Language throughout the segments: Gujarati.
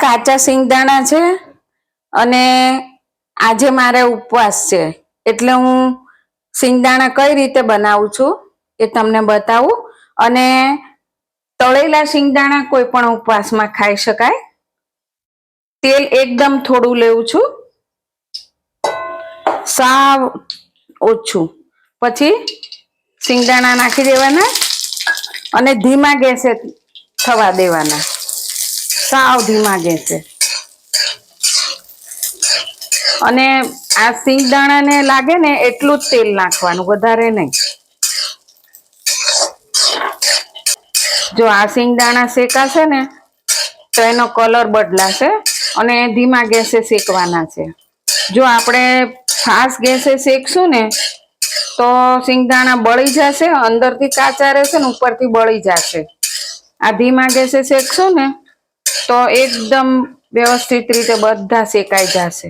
કાચા સિંગદાણા છે અને આજે મારે ઉપવાસ છે. એટલે હું સિંગદાણા કઈ રીતે બનાવું છું એ તમને બતાવું. અને તળેલા સિંગદાણા કોઈ પણ ઉપવાસમાં ખાઈ શકાય. તેલ એકદમ થોડું લેવું છું. સાવ ઓછું. પછી સિંગદાણા નાખી દેવાના અને ધીમા ગેસે થવા દેવાના. સાવ ધીમા ગેસે અને આ સિંગદાણાને લાગે ને એટલું જ તેલ નાખવાનું, વધારે નહીં. જો આ સિંગદાણા શેકાશે ને, તો એનો કલર બદલાશે અને ધીમા ગેસે શેકવાના છે. જો આપણે ફાસ્ટ ગેસે શેકશું ને, તો સિંગદાણા બળી જશે, અંદરથી કાચા રહેશે ને ઉપરથી બળી જશે. આ ધીમા ગેસે શેકશું ને તો એકદમ વ્યવસ્થિત રીતે બધા શેકાઈ જશે.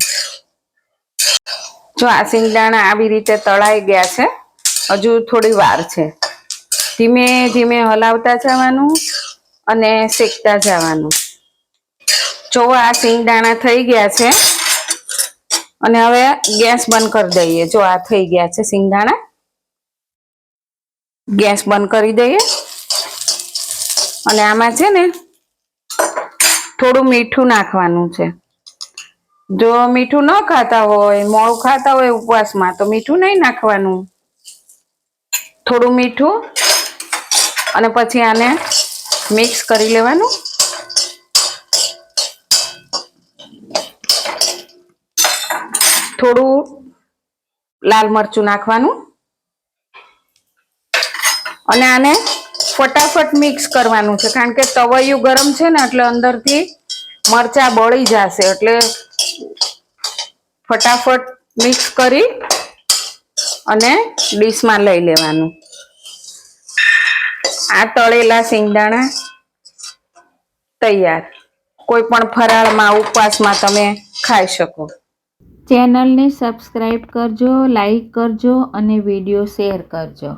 જો આ સિંગદાણા આવી રીતે તળાઈ ગયા છે, હજુ થોડી વાર છે. ધીમે ધીમે હલાવતા જવાનું અને શેકતા જવાનું. જો આ સિંગદાણા થઈ ગયા છે, અને હવે ગેસ બંધ કરી દઈએ. જો આ થઈ ગયા છે સિંગદાણા ગેસ બંધ કરી દઈએ. અને આમાં છે ને થોડું મીઠું નાખવાનું છે. જો મીઠું ન ખાતા હોય, મોળું ખાતા હોય ઉપવાસમાં, તો મીઠું નહીં નાખવાનું. થોડું મીઠું અને પછી આને મિક્સ કરી લેવાનું. થોડું લાલ મરચું નાખવાનું. અને આને ફટાફટ મિક્સ કરવાનું છે. કારણ કે તવૈયું ગરમ છે ને, એટલે અંદરથી મરચા બળી જશે. એટલે ફટાફટ મિક્સ કરી અને ડીશમાં લઈ લેવાનું. આ તળેલા સિંગદાણા તૈયાર. કોઈ પણ ફરાળમાં, ઉપવાસમાં તમે ખાઈ શકો. ચેનલને સબસ્ક્રાઈબ કરજો, લાઈક કરજો અને વીડિયો શેર કરજો.